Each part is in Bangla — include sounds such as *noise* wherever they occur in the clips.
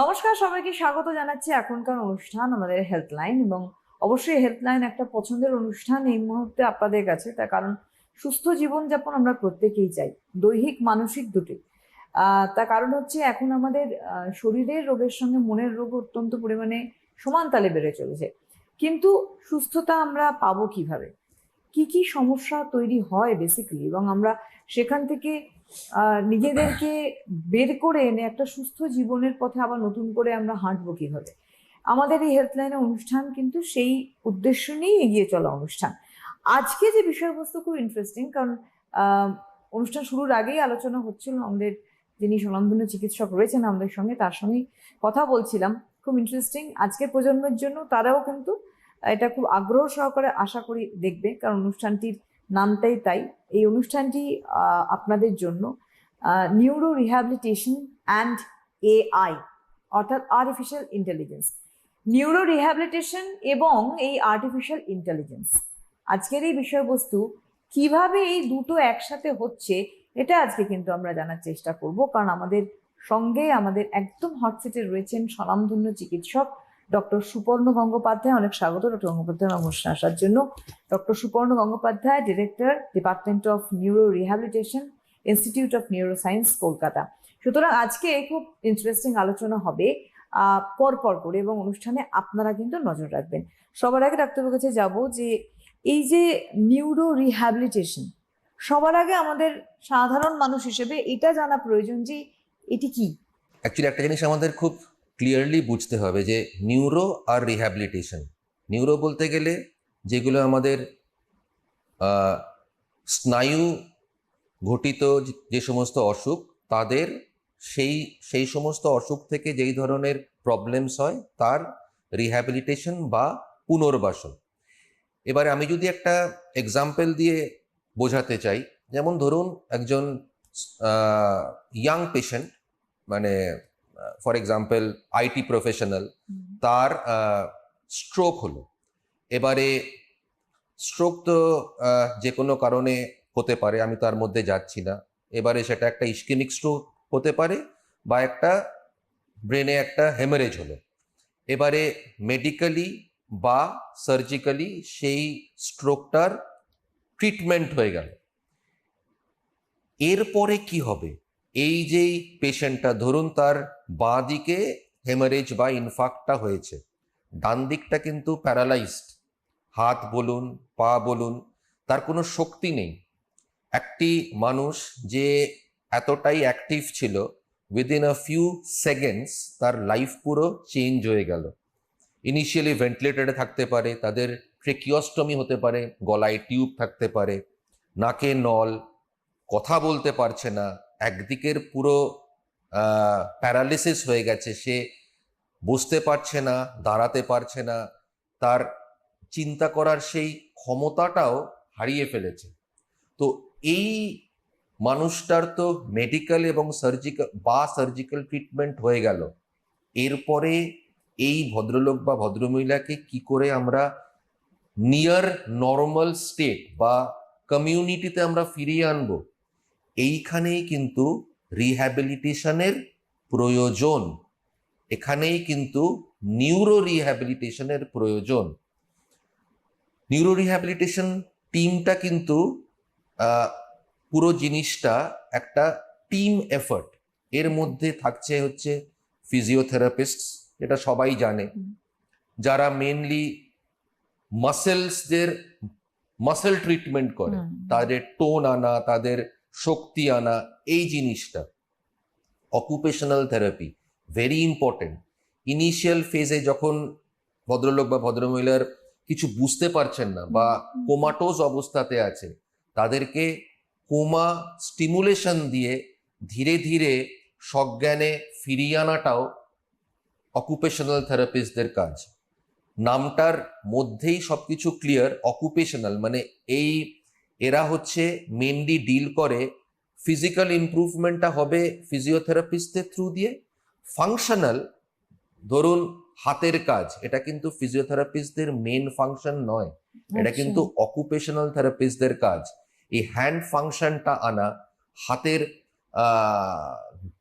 নমস্কার, সবাইকে স্বাগত জানাচ্ছি এখনকার অনুষ্ঠান আমাদের হেল্পলাইন এবং অবশ্যই হেল্পলাইন একটা পছন্দের অনুষ্ঠান এই মুহূর্তে আপনাদের কাছে। তার কারণ সুস্থ জীবনযাপন আমরা প্রত্যেকেই চাই, দৈহিক, মানসিক দুটি তার কারণ হচ্ছে এখন আমাদের শরীরের রোগের সঙ্গে মনের রোগ অত্যন্ত পরিমাণে সমান তালে বেড়ে চলেছে। কিন্তু সুস্থতা আমরা পাবো কীভাবে? কি কি সমস্যা তৈরি হয় বেসিক্যালি এবং আমরা সেখান থেকে নিজেদেরকে বের করে এনে একটা সুস্থ জীবনের পথে আবার নতুন করে আমরা হাঁটবো কীভাবে? আমাদের এই হেল্পলাইনের অনুষ্ঠান কিন্তু সেই উদ্দেশ্য নিয়েই এগিয়ে চলা অনুষ্ঠান। আজকে যে বিষয়বস্তু খুব ইন্টারেস্টিং কারণ অনুষ্ঠান শুরুর আগেই আলোচনা হচ্ছিল, আমাদের যিনি স্বনামধন্য চিকিৎসক রয়েছেন আমাদের সঙ্গে, তার সঙ্গে কথা বলছিলাম। খুব ইন্টারেস্টিং আজকের প্রজন্মের জন্য তারাও কিন্তু এটা খুব আগ্রহ সহকারে আশা করি দেখবে, কারণ অনুষ্ঠানটির নামটাই তাই। এই অনুষ্ঠানটি আপনাদের জন্য নিউরো রিহ্যাবিলিটেশন অ্যান্ড এআই অর্থাৎ আর্টিফিশিয়াল ইন্টেলিজেন্স নিউরো রিহ্যাবিলিটেশন এবং এই আর্টিফিশিয়াল ইন্টেলিজেন্স আজকের এই বিষয়বস্তু, কীভাবে এই দুটো একসাথে হচ্ছে, এটা আজকে কিন্তু আমরা জানার চেষ্টা করব। কারণ আমাদের সঙ্গে আমাদের একদম হটসিটে রয়েছেন স্বনামধন্য চিকিৎসক ডক্টর সুপর্ণ গঙ্গোপাধ্যায় অনেক স্বাগত ডক্টর গঙ্গোপাধ্যায় অনুষ্ঠানে আসার জন্য। Doctor Suparna Gangopadhyay director department of neuro rehabilitation institute of neuro science Kolkata. সুতরাং আজকে খুব ইন্টারেস্টিং আলোচনা হবে আহ, পর পর করে এবং অনুষ্ঠানে আপনারা কিন্তু নজর রাখবেন। সবার আগে ডাক্তারবাবুর কাছে যাব যে এই যে নিউরো রিহ্যাবিলিটেশন সবার আগে আমাদের সাধারণ মানুষ হিসেবে এটা জানা প্রয়োজন যে এটি কি? অ্যাকচুয়ালি একটা জিনিস আমাদের খুব ক্লিয়ারলি বুঝতে হবে যে নিউরো আর রিহ্যাবিলিটেশন নিউরো বলতে গেলে যেগুলো আমাদের স্নায়ু ঘটিত যে- সমস্ত অসুখ, তাদের সেই সেই সমস্ত অসুখ থেকে যেই ধরনের প্রবলেমস হয়, তার রিহ্যাবিলিটেশন বা পুনর্বাসন। এবারে আমি যদি একটা এক্সাম্পল দিয়ে বোঝাতে চাই, যেমন ধরুন একজন ইয়াং পেশেন্ট মানে ফর এক্সাম্পল আইটি প্রফেশনাল তার স্ট্রোক হলো। এবারে স্ট্রোক তো যে কোনো কারণে হতে পারে আমি তার মধ্যে যাচ্ছি না। এবারে সেটা একটা ইস্কেমিক স্ট্রোক হতে পারে বা একটা ব্রেনে একটা হেমারেজ হলো। এবারে মেডিকেলি বা সার্জিক্যালি সেই স্ট্রোকটার ট্রিটমেন্ট হয়ে গেল। এরপরে কি হবে? এই যেই পেশেন্টটা, ধরুন তার বাঁ দিকে হেমারেজ বা ইনফাক্টটা হয়েছে, ডান দিকটা কিন্তু প্যারালাইজড হাত বলুন, পা বলুন, তার কোনো শক্তি নেই। একটি মানুষ যে এতটাই অ্যাক্টিভ ছিল উইদিন আ ফিউ সেকেন্ডস তার লাইফ পুরো চেঞ্জ হয়ে গেল। ইনিশিয়ালি ভেন্টিলেটরে থাকতে পারে, তাদের ট্রেকিওস্টমি হতে পারে, গলায় টিউব থাকতে পারে, নাকে নল, কথা বলতে পারছে না একদিকের পুরো প্যারালিসিস হয়ে গেছে, সে বসতে পারছে না, দাঁড়াতে পারছে না, তার চিন্তা করার সেই ক্ষমতাটাও হারিয়ে ফেলেছে। তো এই মানুষটার তো মেডিকেল এবং সার্জিক্যাল বা সার্জিক্যাল ট্রিটমেন্ট হয়ে গেল। এরপরে এই ভদ্রলোক বা ভদ্রমহিলাকে কি করে আমরা নিয়ার নর্মাল স্টেট বা কমিউনিটিতে আমরা ফিরিয়ে আনব? এইখানেই কিন্তু রিহ্যাবিলিটেশনের প্রয়োজন। এখানেই কিন্তু নিউরো রিহ্যাবিলিটেশনের প্রয়োজন। নিউরো রিহ্যাবিলিটেশন টিমটা কিন্তু পুরো জিনিসটা একটা টিম এফর্ট এর মধ্যে থাকছে হচ্ছে ফিজিওথেরাপিস্ট এটা সবাই জানে। যারা মেনলি মাসেলসদের মাসেল ট্রিটমেন্ট করে। তাদের টোন আনা তাদের শক্তি আনা এই জিনিসটা। Occupational therapy very important initial ফেজে যখন ভদ্রলোক বা ভদ্রমহিলার কিছু বুঝতে পারছেন না বা কোমাটোজ অবস্থাতে আছে, তাদেরকে কোমা স্টিমুলেশন দিয়ে ধীরে ধীরে সজ্ঞানে ফিরিয়ে আনাটাও অকুপেশনাল থেরাপিস্টদের কাজ। নামটার মধ্যেই সবকিছু ক্লিয়ার অকুপেশনাল মানে এই এরা হচ্ছে মেনলি ডিল করে ফিজিক্যাল ইমপ্রুভমেন্টটা হবে ফিজিওথেরাপিস্টদের থ্রু দিয়ে। ফাংশনাল ধরুন হাতের কাজ এটা কিন্তু ফিজিওথেরাপিস্টদের মেন ফাংশন নয় এটা আচ্ছা। কিন্তু অকুপেশনাল থেরাপিস্টদের কাজ। এই হ্যান্ড ফাংশনটা আনা হাতের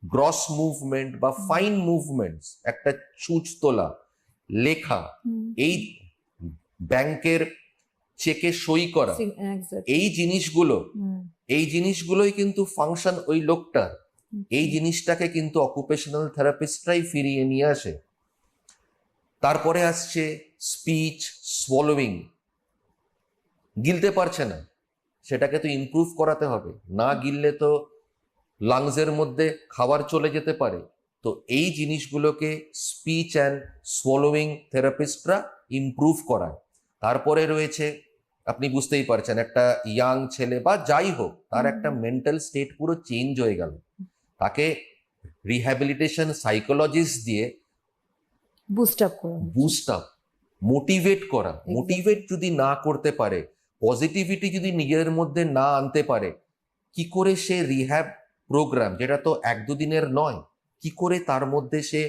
গ্রস মুভমেন্ট বা ফাইন মুভমেন্টস একটা ছুঁচ তোলা লেখা এই ব্যাংকের চেকে সই করা। এই জিনিসগুলো এই জিনিসগুলোই কিন্তু ফাংশন ওই লোকটার এই জিনিসটাকে কিন্তু অকুপেশনাল থেরাপিস্টরাই ফিরিয়ে নিয়ে আসে। তারপরে আসছে স্পিচ সোয়ালোয়িং গিলতে পারছে না। সেটাকে তো ইমপ্রুভ করাতে হবে। না গিললে তো লাংসের মধ্যে খাবার চলে যেতে পারে। তো এই জিনিসগুলোকে স্পিচ অ্যান্ড সোয়ালোয়িং থেরাপিস্টরা ইমপ্রুভ করায়। তারপরে রয়েছে আপনি বুঝতেই পারছেন একটা ইয়াং ছেলে বা যাই হোক তার একটা মেন্টাল স্টেট পুরো চেঞ্জ হয়ে গেল। তাকে রিহ্যাবিলিটেশন সাইকোলজিস্ট দিয়ে boost up boost up motivate করা। মোটিভেট যদি না করতে পারে পজিটিভিটি যদি নিজের মধ্যে না আনতে পারে কি করে সে রিহ্যাব প্রোগ্রাম যেটা তো এক দুদিনের নয় কি করে তার মধ্যে সে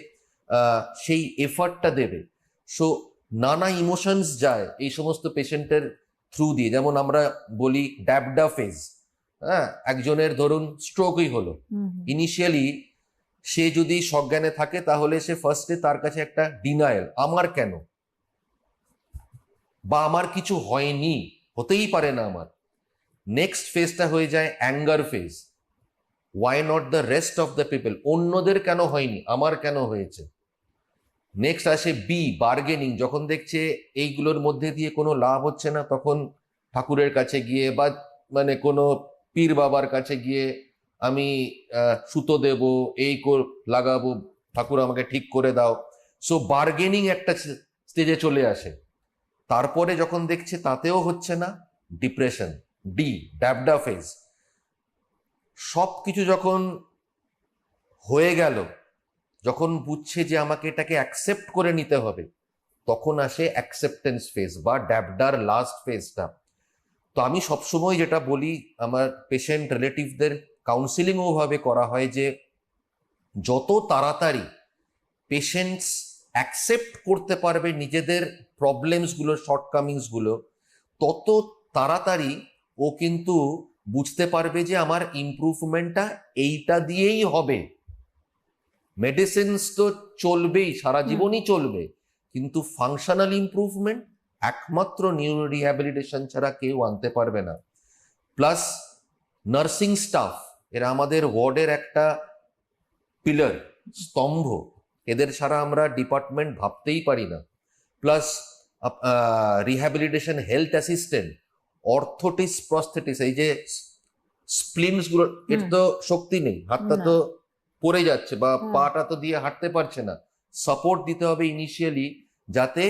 সেই এফার্টটা দেবে? সো নানা ইমোশনস যায় এই সমস্ত পেশেন্টের থ্রু দিয়ে। যেমন আমরা বলি ড্যাবডা ফেজ হ্যাঁ একজনের ধরুন স্ট্রোকই হলো। ইনিশিয়ালি সে যদি সজ্ঞানে থাকে তাহলে সে ফার্স্টে তার কাছে একটা ডিনায়াল আমার কেন? বা আমার কিছু হয়নি হতেই পারে না আমার। নেক্সট ফেজটা হয়ে যায় anger phase why not the rest of the people অন্যদের কেন হয়নি? আমার কেন হয়েছে? নেক্সট আসে বি বার্গেনিং যখন দেখছে এইগুলোর মধ্যে দিয়ে কোনো লাভ হচ্ছে না, তখন ঠাকুরের কাছে গিয়ে বা মানে কোনো পীর বাবার কাছে গিয়ে আমি সুতো দেব, এই লাগাবো, ঠাকুর আমাকে ঠিক করে দাও। সো বার্গেনিং একটা স্টেজে চলে আসে। তারপরে যখন দেখছে তাতেও হচ্ছে না ডিপ্রেশন ডি ড্যাবডা ফেজ সব কিছু যখন হয়ে গেল যখন বুঝছে যে আমাকে এটাকে অ্যাকসেপ্ট করে নিতে হবে, তখন আসে অ্যাকসেপ্টেন্স ফেজ বা ড্যাবডার লাস্ট ফেজটা তো আমি সবসময় যেটা বলি, আমার পেশেন্ট রিলেটিভদের কাউন্সিলিং ওভাবে করা হয় যে, যত তাড়াতাড়ি পেশেন্টস অ্যাকসেপ্ট করতে পারবে নিজেদের প্রবলেমসগুলো শর্টকামিংসগুলো তত তাড়াতাড়ি ও কিন্তু বুঝতে পারবে যে আমার ইমপ্রুভমেন্টটা এইটা দিয়েই হবে। মেডিসিনস তো চলবেই সারা জীবনই চলবে। কিন্তু ফাংশনাল ইমপ্রুভমেন্ট একমাত্র নিউরো রিহ্যাবিলিটেশন ছাড়া কেউ আনতে পারবে না। প্লাস নার্সিং স্টাফ এরা আমাদের ওয়ার্ডের একটা পিলার স্তম্ভ। এদের ছাড়া আমরা ডিপার্টমেন্ট ভাবতেই পারি না। Plus rehabilitation health assistant orthotics prosthetics এই যে স্প্লিনসগুলো এর তো শক্তি নেই হাতটা তো পড়ে যাচ্ছে বা পাটা তো দিয়ে হাঁটতে পারছে না। সাপোর্ট দিতে হবে ইনিশিয়ালি যাতে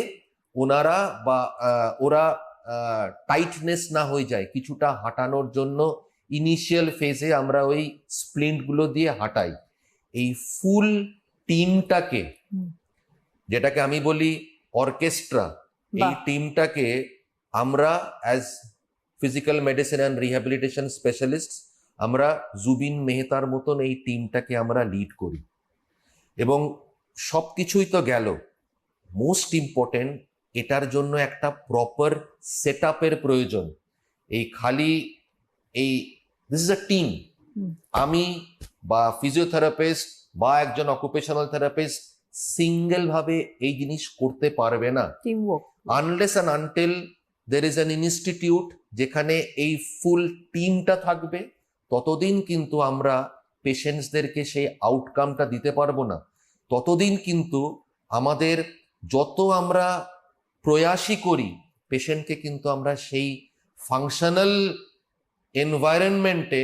ওনারা বা ওরা টাইটনেস না হয়ে যায়। কিছুটা হাঁটানোর জন্য ইনিশিয়াল ফেজে আমরা ওই স্প্লিন্টগুলো দিয়ে হাঁটাই। এই ফুল টিমটাকে যেটাকে আমি বলি অর্কেস্ট্রা এই টিমটাকে আমরা as physical medicine and rehabilitation specialist আমরা জুবিন মেহতার মতন এই টিমটাকে আমরা লিড করি। এবং সব কিছুই তো গেল। মোস্ট ইম্পর্টেন্ট এটার জন্য একটা প্রপার সেট প্রয়োজন। এই খালি এই দিস ইজ আ টিম আমি বা ফিজিওথেরাপিস্ট বা একজন অকুপেশনাল থেরাপিস্ট সিঙ্গেল ভাবে এই জিনিস করতে পারবে না। Unless and until there is an institute যেখানে এই ফুল টিমটা থাকবে। ততদিন কিন্তু আমরা পেশেন্টসদেরকে সেই আউটকামটা দিতে পারব না। ততদিন কিন্তু আমাদের যত আমরা প্রয়াসই করি পেশেন্টকে কিন্তু আমরা সেই ফাংশনাল এনভায়রনমেন্টে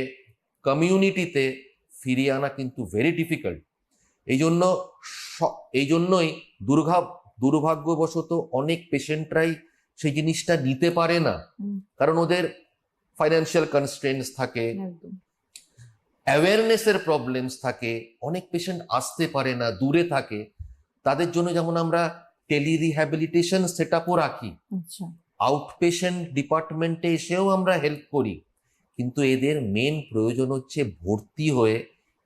কমিউনিটিতে ফিরিয়ে আনা কিন্তু ভেরি ডিফিকাল্ট এই জন্য এই জন্যই দুর্ঘা দুর্ভাগ্যবশত অনেক পেশেন্টরাই সেই জিনিসটা নিতে পারে না। কারণ ওদের ফাইন্যান্সিয়াল কনস্ট্রেন্টস থাকে অ্যাওয়ারনেসের প্রবলেমস থাকে অনেক পেশেন্ট আসতে পারে না দূরে থাকে তাদের জন্য যেমন আমরা টেলি রিহ্যাবিলিটেশন সেট আপও রাখি। আউট পেশেন্ট ডিপার্টমেন্টে এসেও আমরা হেল্প করি। কিন্তু এদের মেন প্রয়োজন হচ্ছে ভর্তি হয়ে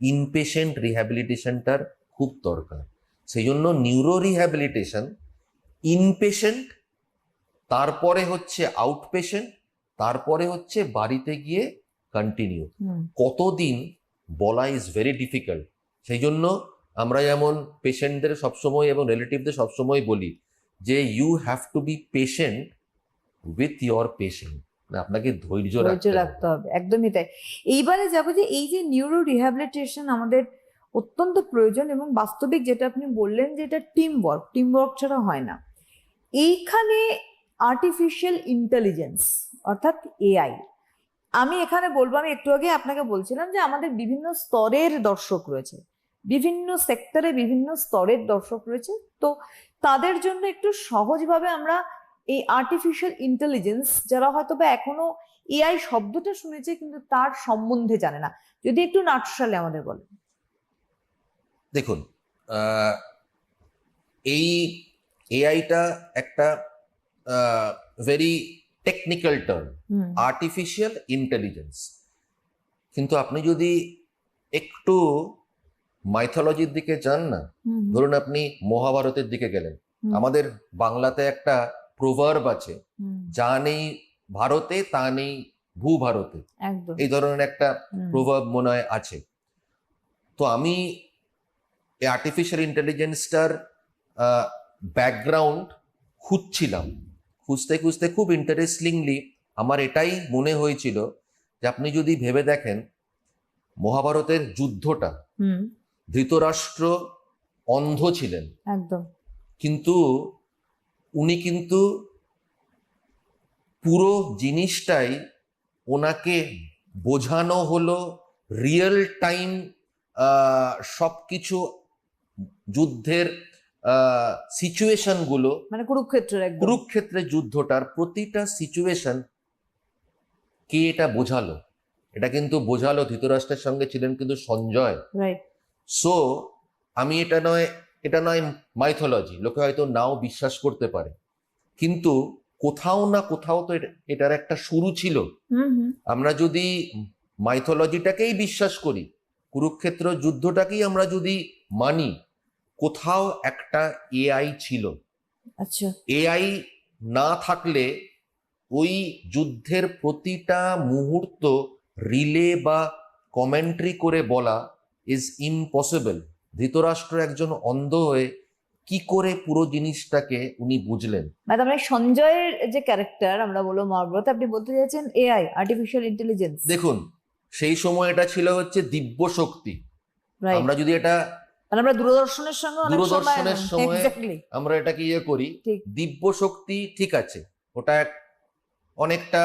ইনপেশেন্ট রিহ্যাবিলিটেশনটার খুব দরকার। সেই জন্য নিউরো রিহ্যাবিলিটেশন ইনপেশেন্ট তারপরে হচ্ছে আউট পেশেন্ট তারপরে হচ্ছে বাড়িতে গিয়ে কন্টিনিউ কতদিন বলা ইজ ভেরি ডিফিকাল্ট সেই জন্য আমরা যেমন পেশেন্টদের সবসময় এবং রিলেটিভদের সবসময় বলি যে you have to be patient with your patient আপনাকে ধৈর্য ধৈর্য রাখতে হবে। রাখতে হবে। একদমই তাই। এইবারে যাব যে এই যে নিউরো রিহ্যাবিলিটেশন আমাদের অত্যন্ত প্রয়োজন এবং বাস্তবিক যেটা আপনি বললেন যে এটা টিম ওয়ার্ক টিম ওয়ার্ক ছাড়া হয় না। এইখানে আর্টিফিশিয়াল ইন্টেলিজেন্স অর্থাৎ এআই আমি এখানে বলব, আমি একটু আগে আপনাকে বলছিলাম যে আমাদের বিভিন্ন স্তরের দর্শক রয়েছে। বিভিন্ন সেক্টরে বিভিন্ন স্তরের দর্শক রয়েছে। তো তাদের জন্য একটু সহজভাবে আমরা এই আর্টিফিশিয়াল ইন্টেলিজেন্স যারা হয়তো বা এখনও এআই শব্দটা শুনেছে, কিন্তু তার সম্বন্ধে জানে না। যদি একটু নাটশালে আমাদের বলেন। দেখুন এই এআইটা একটা very technical term artificial intelligence কিন্তু আপনি যদি একটু মাইথোলজির দিকে যান না ধরুন আপনি মহাভারতের দিকে গেলেন। আমাদের বাংলাতে একটা প্রভার্ব আছে যা নেই ভারতে তা নেই ভূ ভারতে এই ধরনের একটা প্রভাব মনে হয় আছে। তো আমি এই আর্টিফিশিয়াল ইন্টেলিজেন্সটার ব্যাকগ্রাউন্ড খুঁজছিলাম। খুঁজতে খুঁজতে খুব ইন্টারেস্টিংলি আমার এটাই মনে হয়েছিল যে আপনি যদি ভেবে দেখেন মহাভারতের যুদ্ধটা ধৃতরাষ্ট্র অন্ধ ছিলেন। একদম। কিন্তু উনি কিন্তু পুরো জিনিসটাই ওনাকে বোঝানো হলো রিয়েল টাইম সব কিছু যুদ্ধের সিচুয়েশনগুলো মানে কুরুক্ষেত্রের কুরুক্ষেত্রের যুদ্ধটার প্রতিটা সিচুয়েশন কে এটা বোঝালো? এটা কিন্তু বোঝালো ধৃতরাষ্ট্রের সঙ্গে ছিলেন কিন্তু সঞ্জয়। সো আমি এটা নয় এটা নয় মাইথোলজি লোকে হয়তো নাও বিশ্বাস করতে পারে। কিন্তু কোথাও না কোথাও তো এটা- এটার একটা শুরু ছিল। আমরা যদি মাইথোলজিটাকেই বিশ্বাস করি কুরুক্ষেত্র যুদ্ধটাকেই আমরা যদি মানি কোথাও একটা এআই ছিল। আচ্ছা। এআই না থাকলে ওই যুদ্ধের প্রতিটা মুহূর্ত রিলে বা কমেন্ট্রি করে বলা ইজ ইম্পসিবল ধৃতরাষ্ট্র একজন অন্ধ হয়ে কি করে পুরো জিনিসটাকে উনি বুঝলেন? মানে সঞ্জয়ের যে ক্যারেক্টার আমরা বলব মহাভারত আপনি বলতে চাইছেন এআই আর্টিফিশিয়াল ইন্টেলিজেন্স দেখুন সেই সময় এটা ছিল হচ্ছে দিব্য শক্তি আমরা যদি এটা মানে আমরা দূরদর্শনের সঙ্গে অনেক দূরদর্শনের সময়- আমরা এটাকে ইয়ে করি। দিব্য শক্তি ঠিক আছে ওটা এক- অনেকটা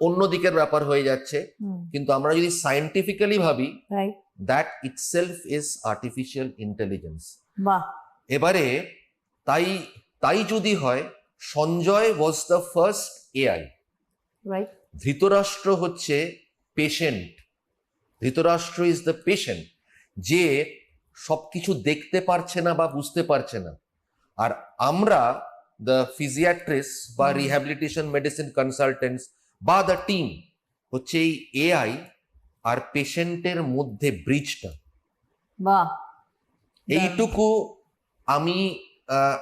অন্য দিকের ব্যাপার হয়ে যাচ্ছে কিন্তু আমরা যদি সায়েন্টিফিক্যালি ভাবি that itself is artificial intelligence এবারে তাই তাই যদি হয় Sanjay was the first AI Dhritarashtra হচ্ছে patient Dhritarashtra is the patient যে সবকিছু দেখতে পারছে না বা বুঝতে পারছে না। আর আমরা দ্য ফিজিয়াট্রিস্ট বা। রিহ্যাবিলিটেশন মেডিসিন কনসালটেন্টস বা দ্য টিম হচ্ছে এই এআই আর পেশেন্টের মধ্যে ব্রিজটা বাহ। এইটুকু আমি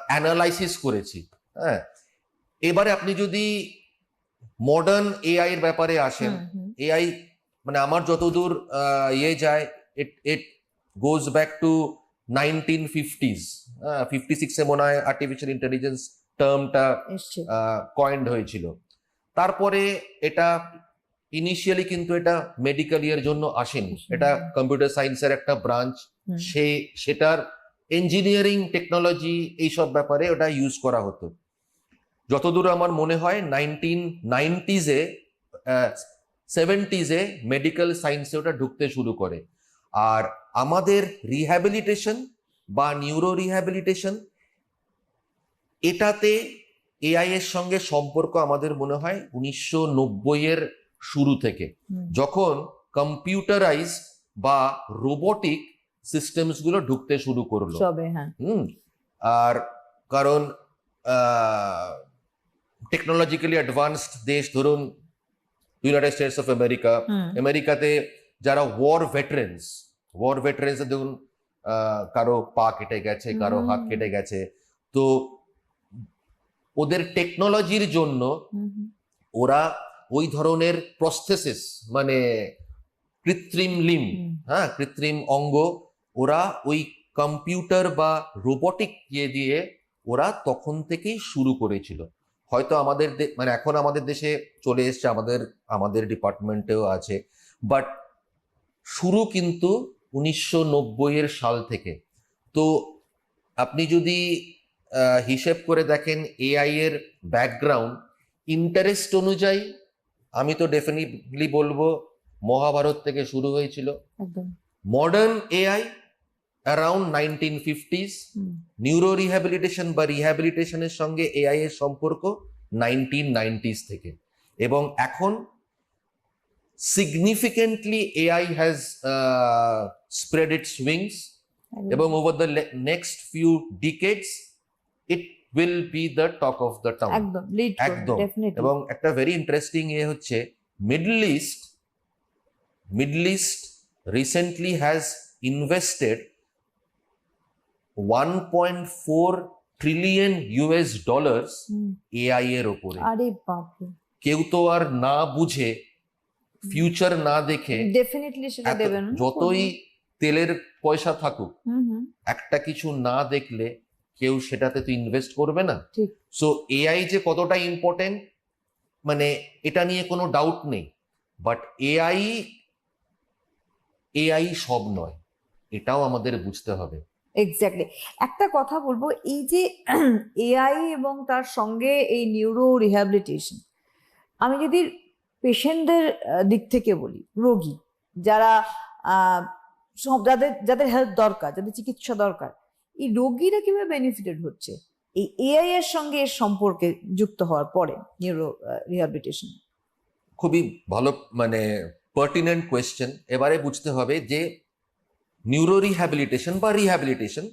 অ্যানালাইসিস করেছি হ্যাঁ। এবারে আপনি যদি মডার্ন এআই এর ব্যাপারে আসেন এআই মানে আমার যতদূর ইয়ে যায় it it goes back to nineteen fifties fifty সিক্সে মনে হয় আর্টিফিশিয়াল ইন্টেলিজেন্স টার্মটা কয়েন্ড হয়েছিল। তারপরে এটা ইনিশিয়ালি কিন্তু এটা মেডিকেল ইয়ের জন্য আসেনি। এটা কম্পিউটার সায়েন্সের একটা ব্রাঞ্চ সে সেটার ইঞ্জিনিয়ারিং টেকনোলজি এইসব ব্যাপারে ওটা ইউজ করা হতো। যতদূর আমার মনে হয় নাইনটিন নাইনটিজে সেভেন্টিজে মেডিকেল সায়েন্সে ওটা ঢুকতে শুরু করে। আর আমাদের রিহ্যাবিলিটেশন বা নিউরো রিহ্যাবিলিটেশন এটাতে এআই এর সঙ্গে সম্পর্ক আমাদের মনে হয় উনিশশো এর শুরু থেকে। যখন কম্পিউটারাইজ বা রোবটিক সিস্টেমসগুলো ঢুকতে শুরু করল। হ্যাঁ। হুম আর কারণ টেকনোলজিক্যালি অ্যাডভান্সড দেশ ধরুন ইউনাইটেড স্টেটস অফ আমেরিকা আমেরিকাতে যারা ওয়ার ভেটারেন্স ওয়ার ভেটারেন্স দেখুন কারও পা কেটে গেছে কারও হাত কেটে গেছে। তো ওদের টেকনোলজির জন্য ওরা ওই ধরনের প্রস্থেসিস মানে কৃত্রিম লিম হ্যাঁ কৃত্রিম অঙ্গ ওরা ওই কম্পিউটার বা রোবটিক ইয়ে দিয়ে ওরা তখন থেকেই শুরু করেছিল। হয়তো আমাদের মানে এখন আমাদের দেশে চলে এসছে আমাদের আমাদের ডিপার্টমেন্টেও আছে। বাট শুরু কিন্তু উনিশশো নব্বইয়ের সাল থেকে। তো আপনি যদি হিসেব করে দেখেন এআই এর ব্যাকগ্রাউন্ড ইন্টারেস্ট অনুযায়ী আমি তো ডেফিনেটলি বলব মহাভারত থেকে শুরু হয়েছিল। Modern AI around nineteen fifties. Neuro rehabilitation বা রিহ্যাবিলিটেশনের সঙ্গে এআই এর সম্পর্ক নাইনটিন নাইনটিস থেকে। এবং এখন significantly AI has spread its wings একদম। এবং over the next few decades it will be the talk of the town একদম এবং একটা ভেরি ইন্টারেস্টিং এ হচ্ছে middle east middle east recently has invested one point four trillion US dollars AI এর ওপরে আরে বাপরে কেউ তো আর না বুঝে ফিউচার না দেখে ডেফিনেটলি সেটা দেবেন। যতই তেলের পয়সা থাকুক একটা কিছু না দেখলে কেউ সেটাতে তো ইনভেস্ট করবে না। ঠিক। সো এআই যে কতটা ইম্পর্টেন্ট মানে এটা নিয়ে কোনো ডাউট নেই। বাট এআই এআই সব নয়। এটাও আমাদের বুঝতে হবে। এক্স্যাক্টলি একটা কথা বলব এই যে *clears throat* এআই এবং তার সঙ্গে এই নিউরো রিহ্যাবিলিটেশন আমি যদি পেশেন্টদের দিক থেকে বলি রোগী যারা যাদের যাদের হেল্প দরকার যাদের চিকিৎসা দরকার এই রোগীরা কীভাবে বেনিফিটেড হচ্ছে? এই এআই এর সঙ্গে এর সম্পর্কে যুক্ত হওয়ার পরে নিউরো রিহ্যাবিলিটেশন খুবই ভালো মানে পার্টিনেন্ট কোয়েশ্চেন এবারে বুঝতে হবে যে নিউরো রিহ্যাবিলিটেশন বা রিহ্যাবিলিটেশন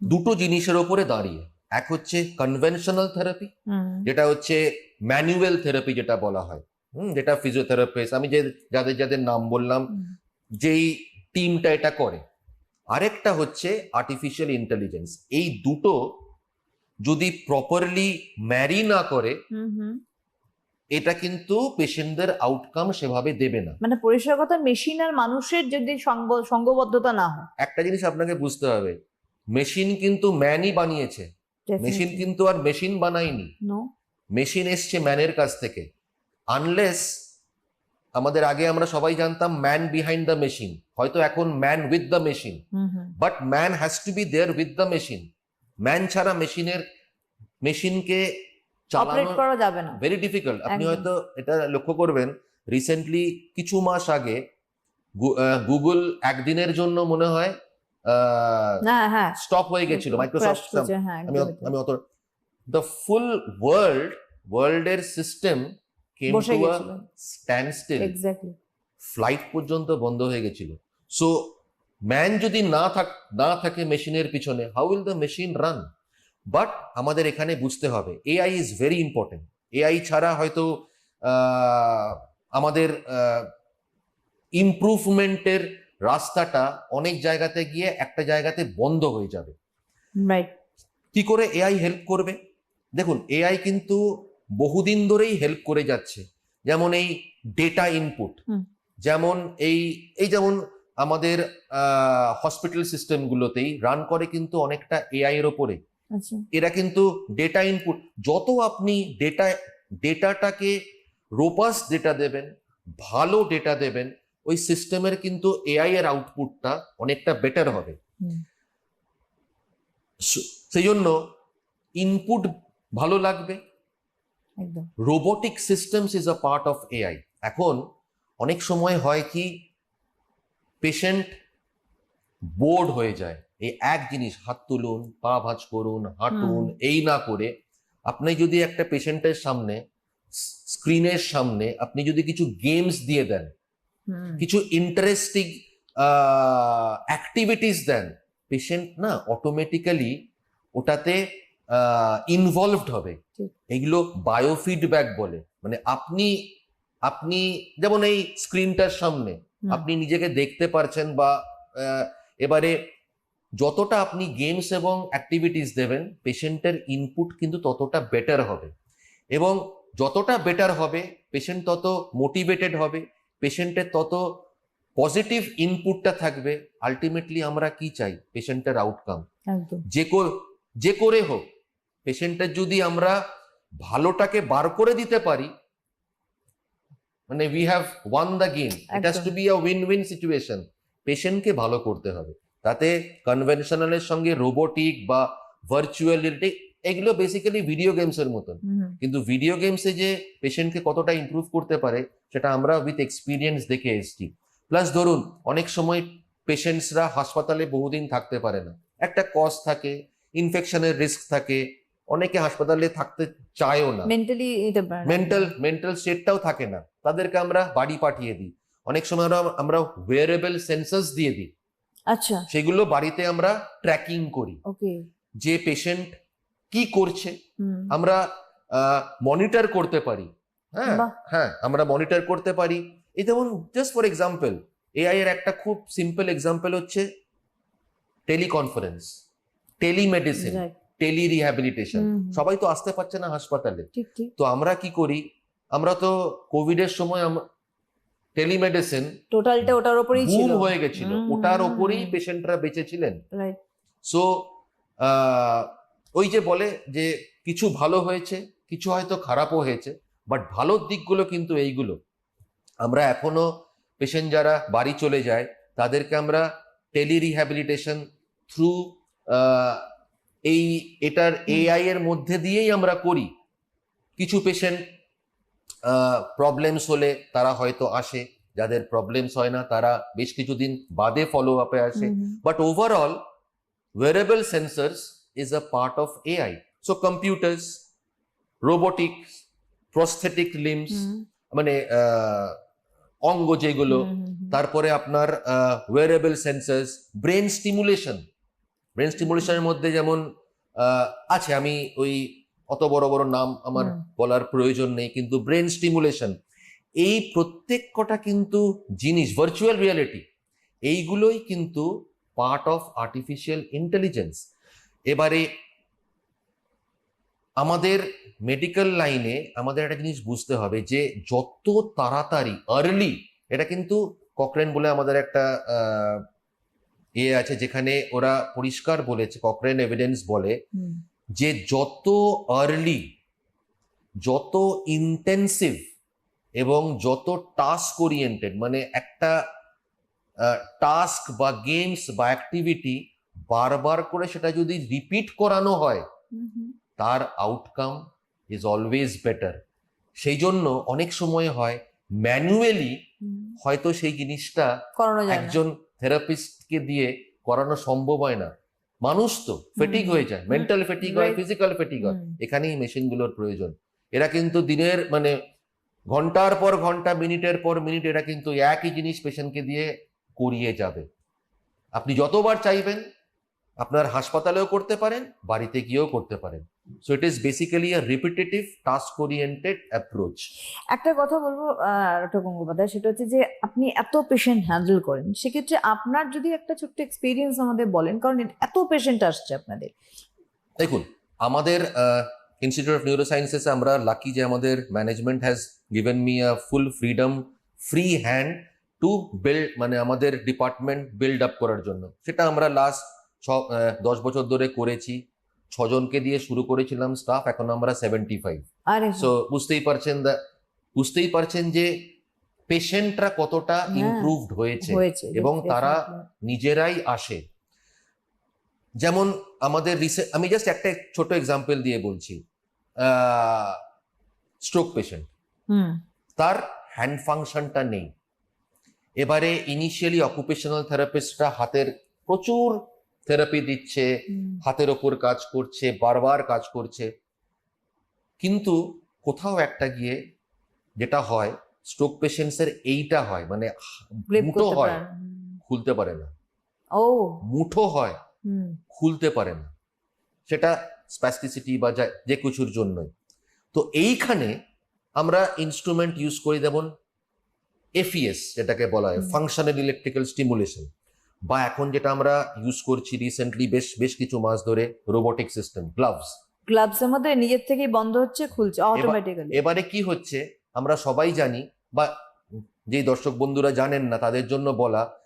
দুটো জিনিসের ওপরে দাঁড়িয়ে। এক হচ্ছে কনভেনশনাল থেরাপি যেটা হচ্ছে ম্যানুয়াল থেরাপি যেটা বলা হয় হুম যেটা ফিজিওথেরাপিস্ট আমি যে যাদের যাদের নাম বললাম যেই টিমটা এটা করে। আরেকটা হচ্ছে আর্টিফিশিয়াল ইন্টেলিজেন্স এই দুটো যদি প্রপারলি ম্যারি না করে এটা কিন্তু পেশেন্টদের আউটকাম সেভাবে দেবে না। মানে পরিষ্কার কথা মেশিন আর মানুষের যদি সঙ্গ সঙ্গবদ্ধতা না হয়। একটা জিনিস আপনাকে বুঝতে হবে মেশিন কিন্তু ম্যানই বানিয়েছে। মেশিন কিন্তু আর মেশিন বানায়নি। মেশিন এসছে ম্যানের কাছ থেকে। আনলেস আমাদের আগে আমরা সবাই জানতাম ম্যান বিহাইন্ড দ্য মেশিন হয়তো এখন man with the machine but man has to be there with the machine man ছাড়া মেশিনের মেশিনকে চালানো করা যাবে না। ভেরি ডিফিকাল্ট আপনি হয়তো এটা লক্ষ্য করবেন রিসেন্টলি কিছু মাস আগে গুগল একদিনের জন্য মনে হয় হ্যাঁ হ্যাঁ। স্টপ হয়ে গেছিল মাইক্রোসফট হ্যাঁ, আমি আমি অত দ্য ফুল ওয়ার্ল্ড ওয়ার্ল্ডের সিস্টেম কেম টু আ গেছিল। এক্স্যাক্টলি ফ্লাইট পর্যন্ত বন্ধ হয়ে গেছিল। সো ম্যান যদি না থাক না থাকে মেশিনের পিছনে how will the machine run but আমাদের এখানে বুঝতে হবে AI is very important AI ছাড়া হয়তো আমাদের ইমপ্রুভমেন্টের রাস্তাটা অনেক জায়গাতে গিয়ে একটা জায়গাতে বন্ধ হয়ে যাবে। কি করে এআই হেল্প করবে? দেখুন এআই কিন্তু বহুদিন ধরেই হেল্প করে যাচ্ছে। যেমন এই ডেটা ইনপুট যেমন এই এই যেমন আমাদের হসপিটাল সিস্টেমগুলোতেই রান করে কিন্তু অনেকটা এআই এর ওপরে। আচ্ছা। এরা কিন্তু ডেটা ইনপুট যত আপনি ডেটা ডেটাটাকে রোবাস ডেটা দেবেন ভালো ডেটা দেবেন ওই সিস্টেমের কিন্তু এআই এর আউটপুটটা অনেকটা বেটার হবে। সেই জন্য ইনপুট ভালো লাগবে robotic systems is a part of AI এখন অনেক সময় হয় কি পেশেন্ট বোর্ড হয়ে যায়। এই এক জিনিস হাত তুলুন পা ভাজ করুন হাঁটুন এই না করে আপনি যদি একটা পেশেন্টের সামনে স্ক্রিনের সামনে আপনি যদি কিছু গেমস দিয়ে দেন কিছু ইন্টারেস্টিং অ্যাক্টিভিটিস দেন পেশেন্ট না অটোমেটিক্যালি ওটাতে ইনভলভড হবে। এগুলো বায়োফিডব্যাক বলে। মানে আপনি আপনি যেমন এই স্ক্রিনটার সামনে আপনি নিজেকে দেখতে পারছেন বা এবারে যতটা আপনি গেমস এবং অ্যাক্টিভিটিস দেবেন পেশেন্টের ইনপুট কিন্তু ততটা বেটার হবে। এবং যতটা বেটার হবে পেশেন্ট তত মোটিভেটেড হবে পেশেন্টের তত পজিটিভ ইনপুটটা থাকবে। আলটিমেটলি আমরা কি চাই? পেশেন্টের আউটকাম যে যে করে হোক পেশেন্টের যদি আমরা ভালোটাকে বার করে দিতে পারি মানে we have won the game it has to be a win win situation পেশেন্টকে ভালো করতে হবে। তাতে কনভেনশনালের সঙ্গে রোবোটিক বা ভার্চুয়াল রিয়েলিটি এগুলো বেসিক্যালি ভিডিও গেমসের মতন। কিন্তু ভিডিও গেমসে যে পেশেন্টকে কতটা ইমপ্রুভ করতে পারে সেটা আমরা উইথ এক্সপিরিয়েন্স দেখে এসেছি। প্লাস ধরুন অনেক সময় পেশেন্টসরা হাসপাতালে বহুদিন থাকতে পারে না। একটা কজ থাকে ইনফেকশনের রিস্ক থাকে অনেকে হাসপাতালে থাকতে চায়ও না। মেন্টালি। মেন্টাল মেন্টাল স্টেটটাও থাকে না। তাদেরকে আমরা বাড়ি পাঠিয়ে দিই। অনেক সময় আমরা ওয়েরেবল সেন্সাস দিয়ে দিই। আচ্ছা। সেগুলো বাড়িতে আমরা ট্র্যাকিং করি। ওকে। যে পেশেন্ট কি করছে আমরা মনিটর করতে পারি। হ্যাঁ হ্যাঁ আমরা মনিটর করতে পারি। এই যেমন জাস্ট ফর এক্সাম্পল এআই এর একটা খুব সিম্পল এক্সাম্পল হচ্ছে টেলিকনফারেন্স টেলিমেডিসিন. টেলি রিহ্যাবিলিটেশন সবাই তো আসতে পারছে না হাসপাতালে। তো আমরা কি করি? আমরা তো কোভিডের সময় টেলিমেডিসিন টোটালটা ওটার উপরেই ছিল। হয়ে গেছিল। ওটার হুম। পেশেন্টরা বেঁচেছিলেন রাইট সো ওই যে বলে যে কিছু ভালো হয়েছে কিছু হয়তো খারাপও হয়েছে বাট ভালো দিকগুলো কিন্তু এইগুলো। আমরা এখনও পেশেন্ট যারা বাড়ি চলে যায় তাদেরকে আমরা টেলি রিহ্যাবিলিটেশন থ্রু এই এটার এআই এর মধ্যে দিয়েই আমরা করি। কিছু পেশেন্ট প্রবলেমস হলে তারা হয়তো আসে। যাদের প্রবলেমস হয় না তারা বেশ কিছুদিন বাদে ফলো আপে আসে। But overall wearable sensors is a part of AI so computers, robotics, prosthetic limbs, মানে অঙ্গ যেগুলো তারপরে আপনার wearable sensors brain stimulation brain স্টিমুলেশনের মধ্যে যেমন আছে আমি ওই অত বড় বড় নাম আমার বলার প্রয়োজন নেই কিন্তু ব্রেন স্টিমুলেশন এই প্রত্যেক কটা কিন্তু জিনিস ভার্চুয়াল রিয়ালিটি এইগুলোই কিন্তু পার্ট অফ আর্টিফিশিয়াল ইন্টেলিজেন্স এবারে আমাদের মেডিকেল লাইনে আমাদের একটা জিনিস বুঝতে হবে যে যত তাড়াতাড়ি আর্লি এটা কিন্তু ককরেন বলে আমাদের একটা ইয়ে আছে যেখানে ওরা পরিষ্কার বলেছে ককরেন এভিডেন্স বলে যে যত আর্লি যত ইন্টেন্সিভ এবং যত টাস্ক ওরিয়েন্টেড মানে একটা টাস্ক বা গেমস বা অ্যাক্টিভিটি বারবার করে সেটা যদি রিপিট করানো হয় তার আউটকাম ইজ অলওয়েজ বেটার সেই জন্য অনেক সময় হয় ম্যানুয়ালি হয়তো সেই জিনিসটা একজন থেরাপিস্টকে দিয়ে করানো সম্ভব হয় না। মানুষ তো ফেটিক হয়ে যায় মেন্টাল ফেটিক হয় ফিজিক্যাল ফেটিক হয়। এখানেই মেশিনগুলোর প্রয়োজন। এরা কিন্তু দিনের মানে ঘণ্টার পর ঘণ্টা মিনিটের পর মিনিট এরা কিন্তু একই জিনিস পেশেন্টকে দিয়ে করিয়ে যাবে। আপনি যতবার চাইবেন আপনার হাসপাতালেও করতে পারেন বাড়িতে গিয়েও করতে পারেন। So it is basically a repetitive task oriented approach একটা কথা বলব ডক্টর গঙ্গোপাধ্যায় সেটা হচ্ছে যে আপনি এত পেশেন্ট হ্যান্ডেল করেন সেক্ষেত্রে আপনার যদি একটা ছোট্ট এক্সপিরিয়েন্স আমাদের বলেন কারণ এত পেশেন্ট আসছে আপনাদের। দেখুন আমাদের ইনস্টিটিউট অফ নিউরো সায়েন্সেসে আমরা লাকি যে আমাদের management has given me a full freedom free hand to build মানে আমাদের ডিপার্টমেন্ট বিল্ড আপ করার জন্য। সেটা আমরা লাস্ট ছ আহ, দশ বছর ধরে করেছি। ছজনকে দিয়ে শুরু করেছিলাম স্টাফ এখন আমরা সেভেন্টি ফাইভ সো বুঝতেই পারছেন বুঝতেই পারছেন যে পেশেন্টরা কতটা হ্যাঁ, ইমপ্রুভড হয়েছে। হয়েছে এবং তারা নিজেরাই আসে। যেমন আমাদের রিসে আমি জাস্ট একটা ছোট এক্সাম্পল দিয়ে বলছি। স্ট্রোক পেশেন্ট তার হ্যান্ড ফাংশনটা নেই। এবারে ইনিশিয়ালি অকুপেশনাল থেরাপিস্টরা হাতের প্রচুর থেরাপি দিচ্ছে হাতের ওপর কাজ করছে বারবার কাজ করছে। কিন্তু কোথাও একটা গিয়ে যেটা হয় স্ট্রোক পেশেন্টসের এইটা হয় মানে মুঠো হয় খুলতে পারে না। ও। মুঠো হয় খুলতে পারে না। সেটা স্প্যাস্টিসিটি বা যে কিছুর জন্যই। তো এইখানে আমরা ইনস্ট্রুমেন্ট ইউজ করি যেমন এফিএস যেটাকে বলা হয় ফাংশনাল ইলেকট্রিক্যাল স্টিমুলেশন বা এখন যেটা আমরা ইউজ করছি রিসেন্টলি বেশ বেশ কিছু মাস ধরে রোবোটিক সিস্টেম গ্লাভস গ্লাভস এর মধ্যে নিজের থেকেই বন্ধ হচ্ছে খুলছে অটোমেটিক্যালি এবারে কি হচ্ছে আমরা সবাই জানি বা যে দর্শক বন্ধুরা জানেন না তাদের জন্য বলা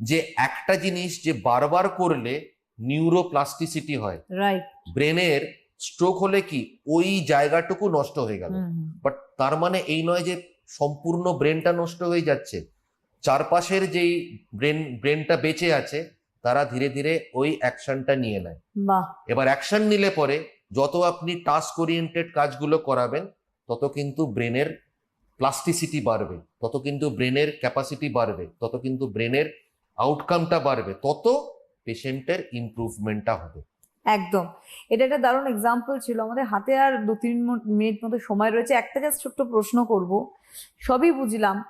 যে একটা জিনিস যে বারবার করলে নিউরোপ্লাস্টিসিটি হয়। রাইট ব্রেনের স্ট্রোক হলে কি ওই জায়গাটুকু নষ্ট হয়ে গেল। বাট তার মানে এই নয় যে সম্পূর্ণ ব্রেনটা নষ্ট হয়ে যাচ্ছে। চারপাশের যেই ব্রেন ব্রেনটা বেঁচে আছে তারা ধীরে ধীরে ওই অ্যাকশনটা নিয়ে নেয়। এবার অ্যাকশন নিলে পরে যত আপনি টাস্ক ওরিয়েন্টেড কাজগুলো করাবেন তত কিন্তু ব্রেনের প্লাস্টিসিটি বাড়বে তত কিন্তু ব্রেনের ক্যাপাসিটি বাড়বে তত কিন্তু ব্রেনের আউটকামটা বাড়বে তত পেশেন্টের ইমপ্রুভমেন্টটা হবে। একদম। এটা একটা দারুণ এক্সাম্পল ছিল। আমাদের হাতে আর দু তিন মিনিট মতো সময় রয়েছে। একটা জাস্ট ছোট্ট প্রশ্ন করব। সবই বুঝলাম।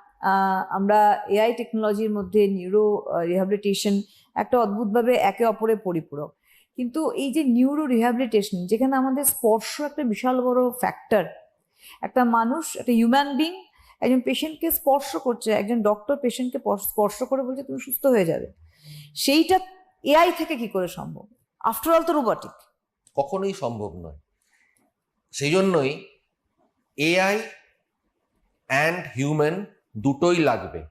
আমরা এআই টেকনোলজির মধ্যে নিউরো রিহ্যাবিলিটেশন একটা অদ্ভুতভাবে একে অপরে পরিপূরক। কিন্তু এই যে নিউরো রিহ্যাবিলিটেশন যেখানে আমাদের স্পর্শ একটা বিশাল বড় ফ্যাক্টর একটা মানুষ, একটা হিউম্যান বিং একজন পেশেন্টকে স্পর্শ করছে, একজন ডক্টর পেশেন্টকে স্পর্শ করে বলছে, তুমি সুস্থ হয়ে যাবে। সেইটা এআই থেকে কি করে সম্ভব? আফটার অল তো রোবটিক কখনোই সম্ভব নয়। সেই জন্যই এআই অ্যান্ড হিউম্যান দুটোই লাগবে।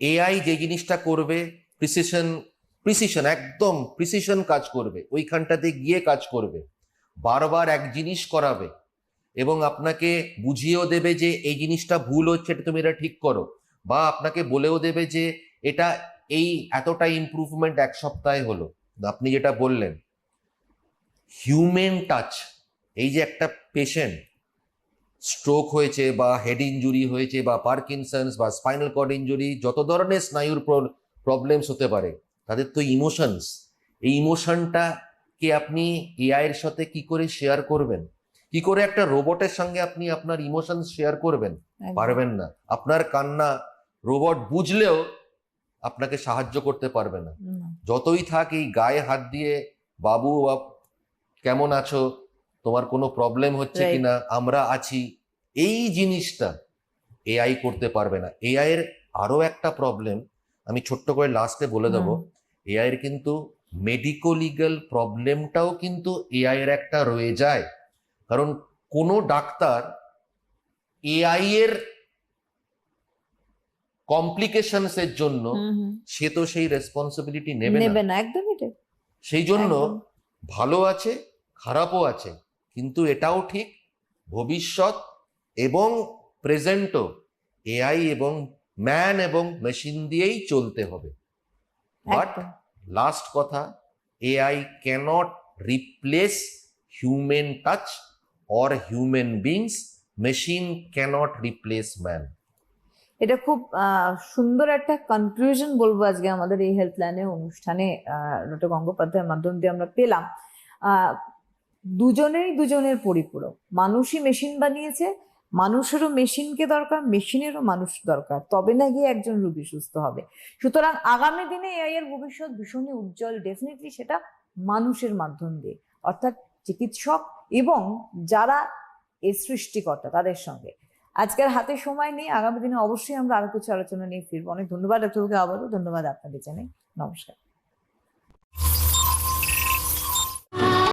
এআই যে জিনিসটা করবে প্রিসিশন প্রিসিশন একদম প্রিসিশন কাজ করবে। ওইখানটাতে গিয়ে কাজ করবে। বারবার এক জিনিস করাবে এবং আপনাকে বুঝিয়েও দেবে যে এই জিনিসটা ভুল হচ্ছে, এটা তুমি এটা ঠিক করো। বা আপনাকে বলেও দেবে যে এটা এই এতটা ইমপ্রুভমেন্ট এক সপ্তাহে হলো। আপনি যেটা বললেন হিউম্যান টাচ এই যে একটা পেশেন্ট স্ট্রোক হয়েছে বা হেড ইনজুরি হয়েছে বা পার্কিনসন্স বা স্পাইনাল কর্ড ইঞ্জুরি যত ধরনের স্নায়ুর প্রবলেমস হতে পারে তাদের তো ইমোশনস এই ইমোশনটা কে আপনি এআই এর সাথে কি করে শেয়ার করবেন? কি করে একটা রোবটের সঙ্গে আপনি আপনার ইমোশনস শেয়ার করবেন? পারবেন না। আপনার কান্না রোবট বুঝলেও আপনাকে সাহায্য করতে পারবে না। যতই থাক এই গায়ে হাত দিয়ে বাবু বাপ, কেমন আছো? তোমার কোনো প্রবলেম হচ্ছে কিনা? আমরা আছি। এই জিনিসটা এআই করতে পারবে না। এআই এর আরও একটা প্রবলেম আমি ছোট্ট করে লাস্টে বলে দেবো। এআই এর কিন্তু মেডিকো লিগাল প্রবলেমটাও কিন্তু এআই এর একটা রয়ে যায়। কারণ কোনো ডাক্তার এআই এর কমপ্লিকেশনস এর জন্য সে তো সেই রেসপন্সিবিলিটি নেবে না। একদমই সেই জন্য ভালো আছে খারাপও আছে। কিন্তু এটাও ঠিক ভবিষ্যৎ এবং প্রেজেন্টও এআই এবং ম্যান এবং মেশিন দিয়েই চলতে হবে। বাট লাস্ট কথা AI cannot replace human touch or human beings machine cannot replace man এটা খুব সুন্দর একটা কনক্লুশন বলব আজকে আমাদের এই হেলথ লাইনের অনুষ্ঠানে ডক্টর গঙ্গোপাধ্যায়ের মাধ্যম দিয়ে আমরা পেলাম। দুজনেই দুজনের পরিপূরক। মানুষই মেশিন বানিয়েছে, মানুষেরও মেশিনকে দরকার মেশিনেরও মানুষ দরকার। তবে না গিয়ে একজন রুগী সুস্থ হবে। সুতরাং আগামী দিনে এআই এর ভবিষ্যৎ ভীষণই উজ্জ্বল ডেফিনেটলি সেটা মানুষের মাধ্যম দিয়ে। অর্থাৎ চিকিৎসক এবং যারা এর সৃষ্টিকর্তা তাদের সঙ্গে। আজকের হাতে সময় নেই, আগামী দিনে অবশ্যই আমরা আরও কিছু আলোচনা নিয়ে ফিরবো। অনেক ধন্যবাদ ডাক্তারবাবুকে আবারও। ধন্যবাদ আপনাদের জানাই। নমস্কার।